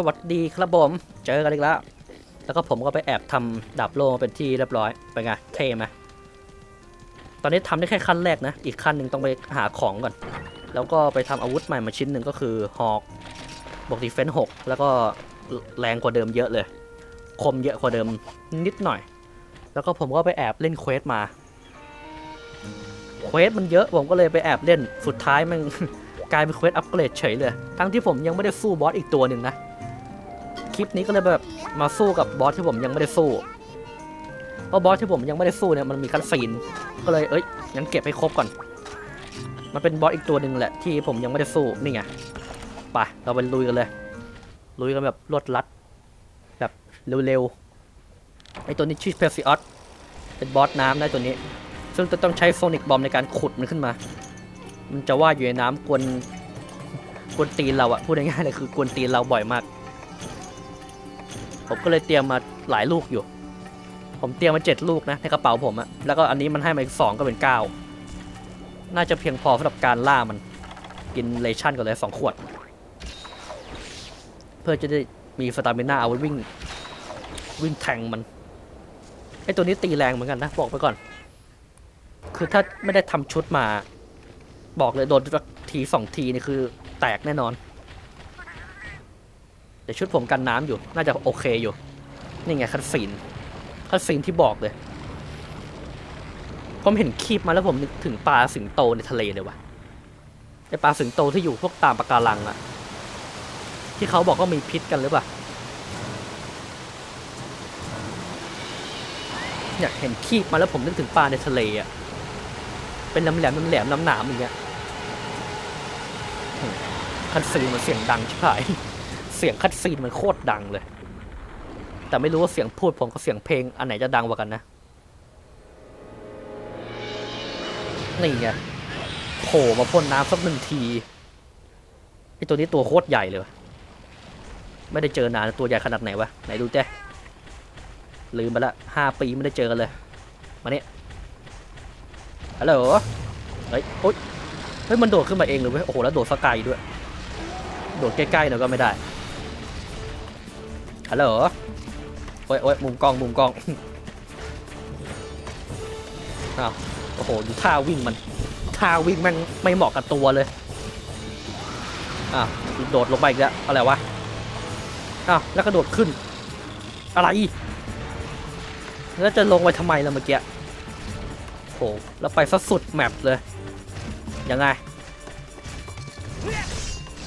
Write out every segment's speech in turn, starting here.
สวัสดีครับผม เจอกันอีกแล้ว แล้วก็ผมก็ไปแอบทำดาบโล่มาเป็นที่เรียบร้อยเป็นไงเท่ไหมตอนนี้ทำได้แค่ขั้นแรกนะ อีกขั้นหนึ่งต้องไปหาของก่อน แล้วก็ไปทำอาวุธใหม่มาชิ้นหนึ่งก็คือฮอกบวกดีเฟนส์หกแล้วก็แรงกว่าเดิมเยอะเลย คมเยอะกว่าเดิมนิดหน่อย แล้วก็ผมก็ไปแอบเล่นเควสมาเควสมันเยอะผมก็เลยไปแอบเล่น สุดท้ายมันกลายเป็นเควสอัปเกรดเฉยเลย ทั้งที่ผมยังไม่ได้สู้บอสอีกตัวหนึ่งนะ ลิปนี้ก็เลยแบบมาสู้กับบอสที่ผมยังไม่ได้สู้ เพราะบอสที่ผมยังไม่ได้สู้เนี่ยมันมีคัดซีน ก็เลยเอ้ยงั้นเก็บให้ครบก่อน มันเป็นบอสอีกตัวหนึ่งแหละที่ผมยังไม่ได้สู้นี่ไงไปเราไปลุยกันเลย ลุยกันแบบรวดรัด แบบเร็วๆไอตัวนี้ชื่อเพลซิออสเป็นบอสน้ำได้ตัวนี้ ซึ่งจะต้องใช้โซนิกบอมในการขุดมันขึ้นมา มันจะว่าอยู่ในน้ำกวนกวนตีนเราอะพูดง่ายๆเลยคือกวนตีนเราบ่อยมาก ผมก็เลยเตรียมมาหลายลูกอยู่ ผมเตรียมมาเจ็ดลูกนะในกระเป๋าผมอะแล้วก็อันนี้มันให้มาอีกสองก็เป็นเก้าน่าจะเพียงพอสำหรับการล่ามันกินเลชั่นก่อนเลยสองขวด เพื่อจะได้มีสตามิน่าเอาไว้วิ่ง วิ่งแทงมันไอตัวนี้ตีแรงเหมือนกันนะบอกไปก่อน คือถ้าไม่ได้ทำชุดมา บอกเลยโดนทีสองทีนี่คือแตกแน่นอน แต่ชุดผมกันน้ำอยู่ น่าจะโอเคอยู่ นี่ไงคัดซีนคัดซีนที่บอกเลย ผมเห็นคลิปมาแล้วผมนึกถึงปลาสิงโตในทะเลเลยว่ะไอปลาสิงโตที่อยู่พวกตามปะการังอะที่เขาบอกว่ามีพิษกันหรือเปล่าเนี่ยเห็นคลิปมาแล้วผมนึกถึงปลาในทะเลอะเป็นลมแหลมๆแหลมๆหนามอย่างเงี้ยคัดซีนมันเสียงดังใช่ไหม เสียงคัดซีนมันโคตรดังเลย แต่ไม่รู้ว่าเสียงพูดผมกับเสียงเพลงอันไหนจะดังกว่ากันนะ นี่ไงโผล่มาพ่นน้ำสักหนึ่งทีไอตัวนี้ตัวโคตรใหญ่เลยวะไม่ได้เจอนานตัวใหญ่ขนาดไหนวะ ไหนดูเจ้ลืมไปละห้าปีไม่ได้เจอกันเลย มาเนี่ยฮัลโหลเฮ้ยโอ๊ยเฮ้ย มันโดดขึ้นมาเองเลยเว้ย โอ้โห แล้วโดดสกายด้วย โดดใกล้ๆหน่อยก็ไม่ได้ ฮัลโหลโอ้ยโอ้ยมุมกล้องมุมกล้องอ้าวโอ้โหดูท่าวิ่งมันท่าวิ่งแม่งไม่เหมาะกับตัวเลยอ้าวโดดลงไปอีกแล้วอะไรวะอ้าวแล้วกระโดดขึ้น อะไรแล้วจะลงไปทำไมล่ะเมื่อกี้โหแล้วไปซะสุดแมปเลยยังไง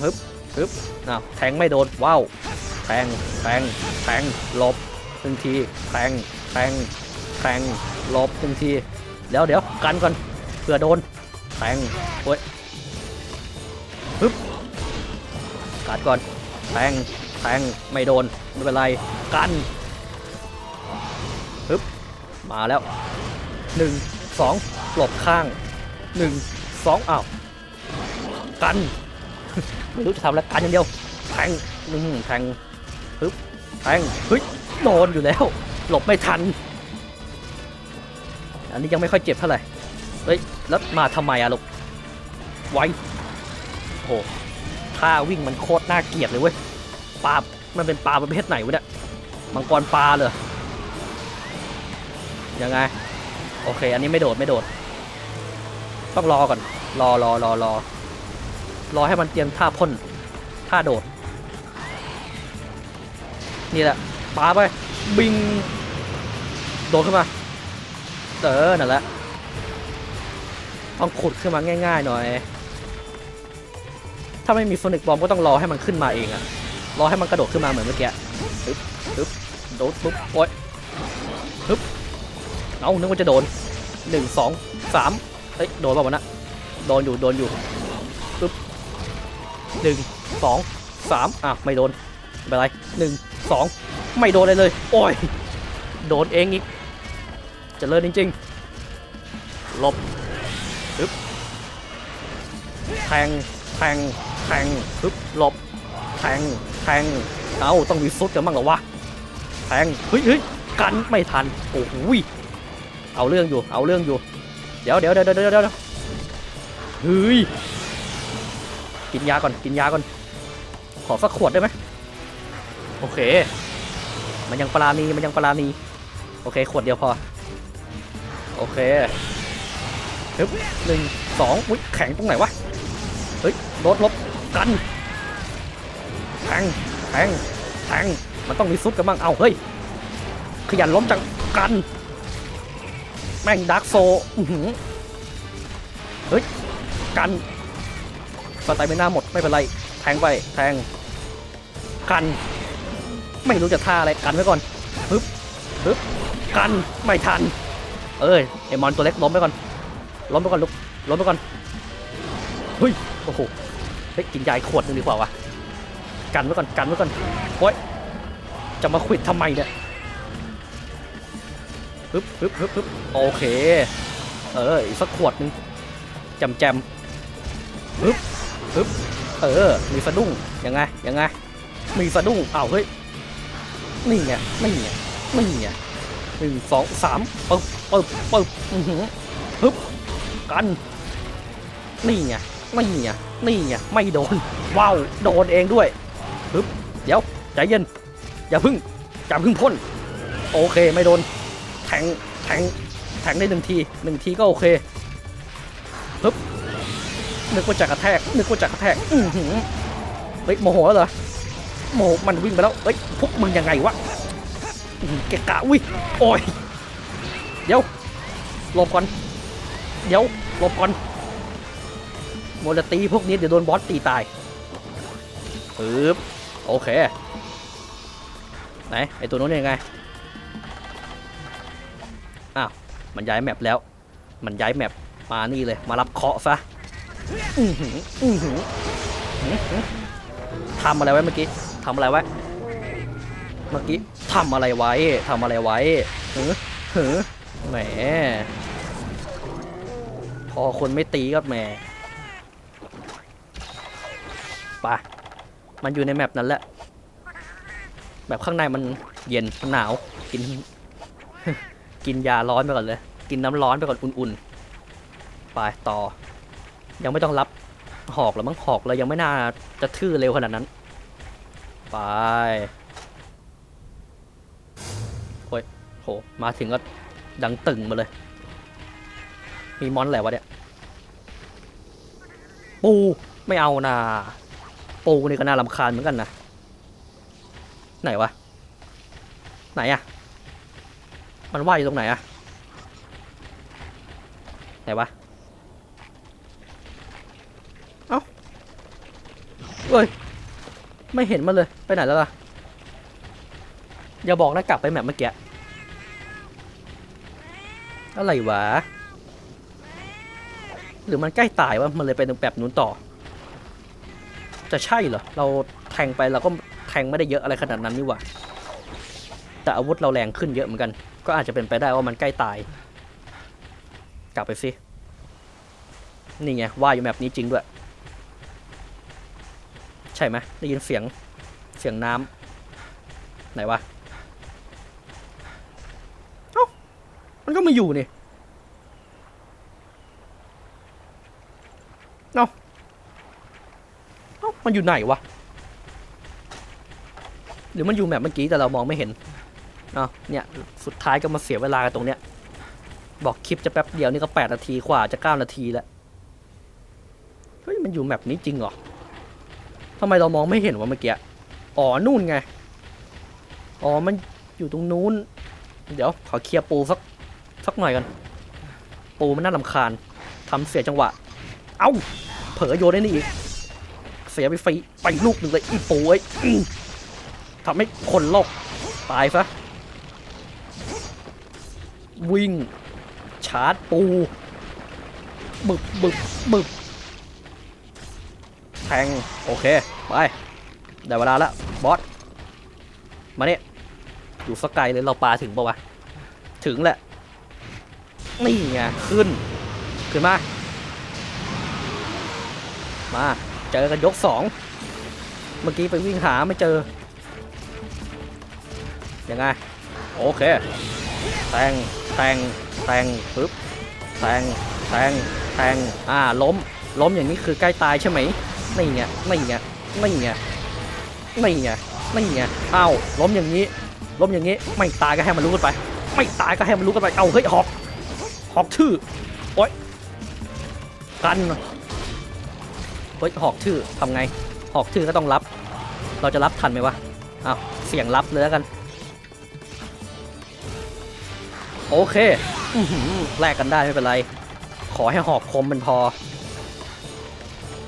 ฮึบฮึบอ้าวแทงไม่โดนว้าว แทงแทงแทงลบหนึ่งทีแทงแทงแทงลบหนึ่งทีเดี๋ยวเดี๋ยวกันก่อนเผื่อโดนแทงโอ้ยฮึบกัดก่อนแทงแทงไม่โดนไม่เป็นไรกันฮึบมาแล้วหนึ่งสองหลบข้างหนึ่งสองอ้าวกันไม่รู้จะทำอะไรกันอย่างเดียวแทงอืมแทง แทงเฮ้ยโดนอยู่แล้ว หลบไม่ทัน อันนี้ยังไม่ค่อยเจ็บเท่าไหร่ เฮ้ย แล้วมาทำไมอะลูก ไวโอ้โหท่าวิ่งมันโคตรน่าเกลียดเลยเว้ย ปลา มันเป็นปลาประเภทไหนวะเนี่ย มังกรปลาเลยยังไง โอเค อันนี้ไม่โดดไม่โดด ต้องรอก่อน รอรอรอรอรอให้มันเตรียมท่าพ่น ท่าโดด นี่แหละปาไป บิง โดดขึ้นมา เออ นั่นแหละ ต้องขุดขึ้นมาง่าย ๆ หน่อย ถ้าไม่มีโซนิกบอมก็ต้องรอให้มันขึ้นมาเองอะรอให้มันกระโดดขึ้นมาเหมือนเมื่อกี้ฮึบฮึบโดดปุ๊บโอ๊ยฮึบเอานึกว่าจะโดนหนึ่งสองสามเอ้ย โดนป่าวะนะ โดนอยู่ โดนอยู่ปึ๊บหนึ่งสองสามอะ ไม่โดนไม่เป็นไรหนึ่ง สองไม่โดนเลยเลย โอ้ย โดนเองอีกเจะเลิศจริงๆหลบปึ๊บแทงแทงแทงปึ๊บหลบแทงแทงเอาต้องมีซุดกันบ้างเหรอวะแทงเฮ้ยเฮ้ยกันไม่ทันโอ้โหเอาเรื่องอยู่เอาเรื่องอยู่ เดี๋ยวเดี๋ยวเดี๋ยวเดี๋ยวเดี๋ยวเฮ้ยกินยาก่อนกินยาก่อนขอสักขวดได้ไหม โอเค มันยังปราณีมันยังปราณีโอเค ขวดเดียวพอ โอเคฮึบหนึ่งสองอุ้ยแข็งตรงไหนวะ เฮ้ยลดลบกันแทงแทงแทงมันต้องมีซุดกันบ้าง เอาเฮ้ย ขยันล้มจังกัน แม่งดักโซเฮ้ย กันสไตล์ไม่น่าหมด ไม่เป็นไร แทงไป แทง กัน ไม่รู้จะท่าอะไรกันไว้ก่อนปึ๊บปึ๊บกันไม่ทัน เอ้ยไอมอนตัวเล็กล้มไปก่อนล้มไปก่อนลูกล้มไปก่อนเฮ้ยโอ้โหเฮ้ยกินยาอีกขวดหนึงดีกว่าวะกันไว้ก่อนกันไว้ก่อนโอ้ยจะมาขวิดทำไมเนี่ยฮึบฮึบฮึบฮึบโอเค เอออีกสักขวดหนึงจมแจมฮึบฮึบเออ มีสะดุ้งยังไงยังไงมีสะดุ้งอ้าวเฮ้ย นี่ไงนี่ไงนี่ไงหนึ่งสองสามปึ๊บปึ๊บปึ๊บอือหือฮึบกันนี่ไงนี่ไงนี่ไงไม่โดนว้าวโดนเองด้วยฮึบเดี๋ยวใจเย็นอย่าพึ่งอย่าพึ่งพ่นโอเคไม่โดนแทงแทงแทงได้หนึ่งทีหนึ่งทีก็โอเคฮึบนึกว่าจะกระแทกนึกว่าจะกระแทกอือหือเฮ้ยโมโหแล้วเหรอ โมมันวิ่งไปแล้วเฮ้ยพวกมึงยังไงวะเกะกะอุ้ยโอ้ยเดี๋ยวหลบก่อนเดี๋ยวหลบก่อนโมจะตีพวกนี้เดี๋ยวโดนบอสตีตายปึ๊บโอเคไหนไอตัวนู้นยังไงอ้าวมันย้ายแมปแล้ว มันย้ายแมปมานี่เลยมารับเคาะซะอือหืออือหือทำอะไรไว้เมื่อกี้ ทำอะไรไว้ เมื่อกี้ทำอะไรไว้ทำอะไรไว้หือหือแหม พอคนไม่ตีก็แหมไปะมันอยู่ในแมปนั้นแหละ แบบข้างในมันเย็นหนาว กิน กินยาร้อนไปก่อนเลย กินน้ำร้อนไปก่อนอุ่นๆ ไปต่อ ยังไม่ต้องรับหอกหรอมั้งหอกเรายังไม่น่าจะทื่อเร็วขนาดนั้น ไปโอ้ยโห มาถึงก็ดังตึงมาเลย มีมอนอะไรวะเนี่ย ปูไม่เอานาปูนี่ก็น่ารำคาญเหมือนกันนะ ไหนวะ ไหนอะมันว่ายอยู่ตรงไหนอะไหนวะ เอ้าเฮ้ย ไม่เห็นมันเลย ไปไหนแล้วล่ะ อย่าบอกนะกลับไปแมปเมื่อกี้ อะไรวะ หรือมันใกล้ตายวะ มันเลยไปตรงแบบนู้นต่อ จะใช่เหรอ เราแทงไปเราก็แทงไม่ได้เยอะอะไรขนาดนั้นนี่หว่า แต่อาวุธเราแรงขึ้นเยอะเหมือนกัน ก็อาจจะเป็นไปได้ว่ามันใกล้ตาย กลับไปสิ นี่ไงว่าอยู่แบบนี้จริงด้วย ใช่ไหมได้ยินเสียงเสียงน้ำไหนวะเอ้ามันก็มาอยู่นี่เอ้าเอ้ามันอยู่ไหนวะหรือมันอยู่แบบเมื่อกี้แต่เรามองไม่เห็นเอ้าเนี่ยสุดท้ายก็มาเสียเวลากันตรงเนี้ย บอกคลิปจะแป๊บเดียวนี่ก็แปดนาทีกว่าจะเก้านาทีแล้ว เฮ้ย มันอยู่แบบนี้จริงเหรอ ทำไมเรามองไม่เห็นวะเมื่อกี้ อ๋อ นู่นไง อ๋อ มันอยู่ตรงนู้น เดี๋ยวขอเคลียร์ปูสักสักหน่อยกัน ปูมันน่ารำคาญทำเสียจังหวะ เอ้า เผลอโยนได้นี่อีก เสียไปฟรีไปลูกหนึ่งเลยอีปูไอ้ยทำให้คนโลกตายซะ วิ่ง ชาร์จปูบึกบึกบึก แทงโอเค ไป ได้เวลาแล้วบอส มาเนี่ยอยู่สกายเลยเราปลาถึงปะวะ ถึงแหละ นี่ไง ขึ้น ขึ้นมา มา เจอกันยกสอง เมื่อกี้ไปวิ่งหาไม่เจอ ยังไง โอเค แทง แทง แทงปึ๊บ แทง แทง แทง อ่า ล้ม ล้มอย่างนี้คือใกล้ตายใช่ไหม นี่ไงนี่ไงนี่ไงนี่ไงนี่ไงอ้าวล้มอย่างนี้ ล้มอย่างนี้ไม่ตายก็ให้มันรู้กันไป ไม่ตายก็ให้มันรู้กันไปเอาเฮ้ยหอกหอกชื่อโอ๊ยกันหน่อยเฮ้ยหอกชื่อทำไงหอกชื่อก็ต้องรับ เราจะรับทันไหมวะอ้าวเสียงรับเลยแล้วกัน โอเคแลกกันได้ไม่เป็นไร ขอให้หอกคมมันพอ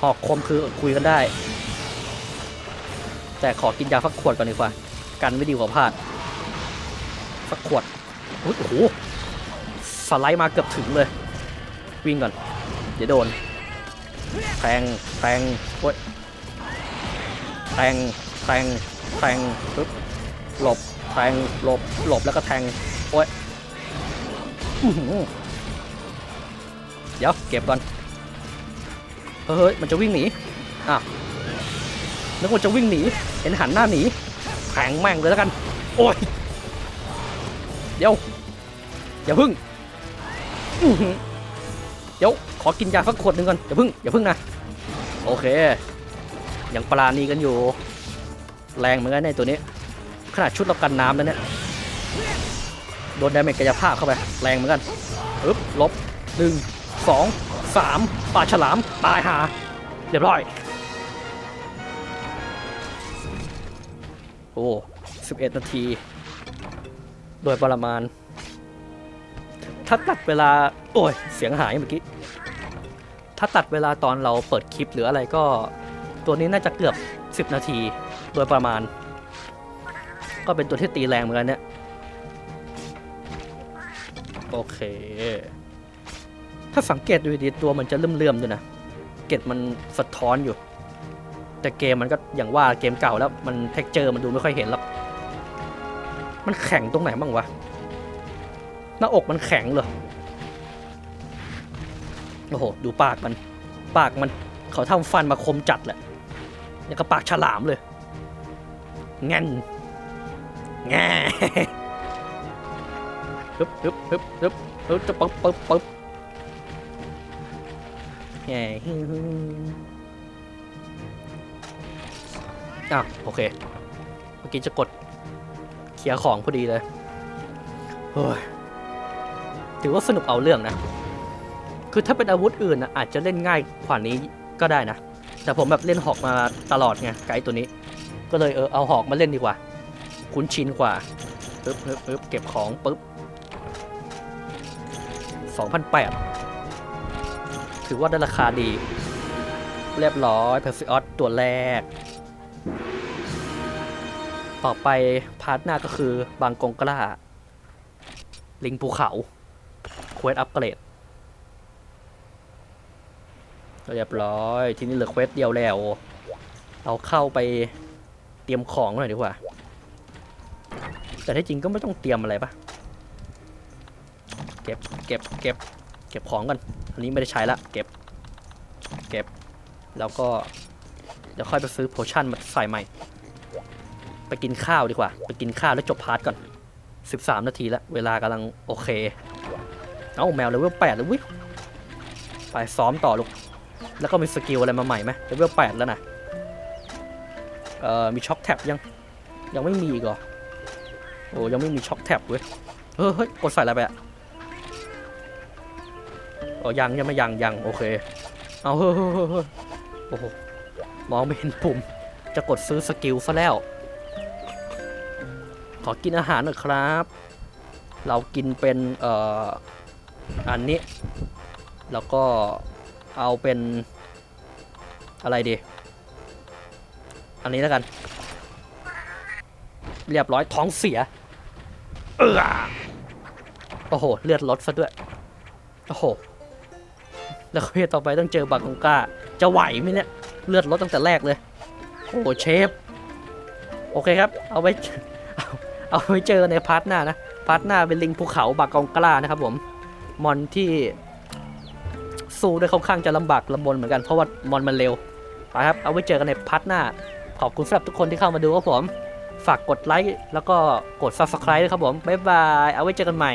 หอกคมคือคุยกันได้ แต่ขอกินยาฟักขวดก่อนดีกว่า กันไม่ดีกว่าพลาด ฟักขวดโอ้โหสไลด์มาเกือบถึงเลย วิ่งก่อน เดี๋ยวโดน แทง แทงโอ้ยแทง แทง แทงปึ๊บหลบ แทง หลบ หลบแล้วก็แทง โอ้ยเดี๋ยว เก็บก่อน เฮ้ยมันจะวิ่งหนีอ้าวนึกว่าจะวิ่งหนี เห็นหันหน้าหนีแทงแม่งเลยแล้วกัน โอ้ย เดี๋ยว อย่าพึ่งเดี๋ยว ขอกินยาสักขวดหนึ่งก่อน อย่าพึ่ง อย่าพึ่งนะ โอเค ยังปราณีกันอยู่ แรงเหมือนกันในตัวนี้ ขนาดชุดเรากันน้ำแล้วเนี่ย โดนดาเมจกายภาพเข้าไป แรงเหมือนกันปึ๊บลบหนึ่งสอง สามปลาฉลาม ตายหา เรียบร้อย โอ้สิบเอ็ดนาที โดยประมาณ ถ้าตัดเวลา โอ้ย เสียงหายเมื่อกี้ ถ้าตัดเวลาตอนเราเปิดคลิปหรืออะไรก็ ตัวนี้น่าจะเกือบ 10 นาที โดยประมาณ ก็เป็นตัวที่ตีแรงเหมือนกันเนี่ย โอเค ถ้าสังเกตดูดีตัวมันจะเลื่อมๆด้วยนะเกตมันสะท้อนอยู่ แต่เกมมันก็อย่างว่าเกมเก่าแล้วมันเท็กเจอร์มันดูไม่ค่อยเห็นหรอกมันแข็งตรงไหนบ้างวะหน้าอกมันแข็งเลยโอ้โหดูปากมัน ปากมันเขาทำฟันมาคมจัดแหละอย่างกับปากฉลามเลยแง่นแง่ฮึบฮึบฮึบฮึบฮึบจะปึ๊บปึ๊บปึ๊บ แง่อ้าวโอเค เมื่อกี้จะกดเคลียร์ของพอดีเลยเฮ้ยถือว่าสนุกเอาเรื่องนะ คือถ้าเป็นอาวุธอื่นนะอาจจะเล่นง่ายกว่านี้ก็ได้นะ แต่ผมแบบเล่นหอกมาตลอดไงไกด์ตัวนี้ ก็เลยเออเอาหอกมาเล่นดีกว่า คุ้นชินกว่าปึ๊บปึ๊บปึ๊บเก็บของปึ๊บ2,008 ถือว่าได้ราคาดี เรียบร้อยเพอร์ซิออสตัวแรก ต่อไปพาร์ทหน้าก็คือบางกงกล้า ลิงภูเขาเควสอัปเกรดเรียบร้อย ทีนี้เหลือเควสเดียวแล้ว เราเข้าไปเตรียมของหน่อยดีกว่า แต่ที่จริงก็ไม่ต้องเตรียมอะไรปะเก็บ เก็บ เก็บ เก็บของกัน นนี้ไม่ได้ใช้ละเก็บ เก็บ แล้วก็ เดี๋ยวค่อยไปซื้อโพชั่นมาใส่ใหม่ ไปกินข้าวดีกว่า ไปกินข้าวแล้วจบพาร์ทก่อน 13 นาทีแล้ว เวลากำลังโอเค เอ้าแมวเลเวล8เลยวิไปซ้อมต่อลูก แล้วก็มีสกิลอะไรมาใหม่ไหมเลเวล8แล้วนะเอ่อมีช็อคแท็บยัง ยังไม่มีอีกเหรอ โอ้ยังไม่มีช็อคแท็บเว้ย เฮ้ยเฮ้ยกดใส่อะไรไปอะ อ๋อยังยังไม่ยังยังโอเค เอาเฮ้ยโอ้โหมองไม่เห็นปุ่ม จะกดซื้อสกิลซะแล้ว ขอกินอาหารหน่อยครับ เรากินเป็นเอ่ออันนี้ แล้วก็เอาเป็นอะไรดี อันนี้แล้วกัน เรียบร้อยท้องเสีย เออโอ้โห เลือดลดซะด้วย โอ้โห แล้วเควสต่อไปต้องเจอบากงกาจะไหวไหมเนี่ย เลือดลดตั้งแต่แรกเลย โอ้โหเชฟ โอเคครับ เอาไว้เอาเอาไว้เจอในพาร์ทหน้านะ พาร์ทหน้าเป็นลิงภูเขาบากองกล้านะครับผม มอนที่สู้ได้ค่อนข้างจะลำบากลำบนเหมือนกันเพราะว่ามอนมันเร็วไปครับ เอาไว้เจอกันในพาร์ทหน้า ขอบคุณสำหรับทุกคนที่เข้ามาดูครับผม ฝากกดไลค์แล้วก็กด subscribe ด้วยครับผม บ๊ายบาย เอาไว้เจอกันใหม่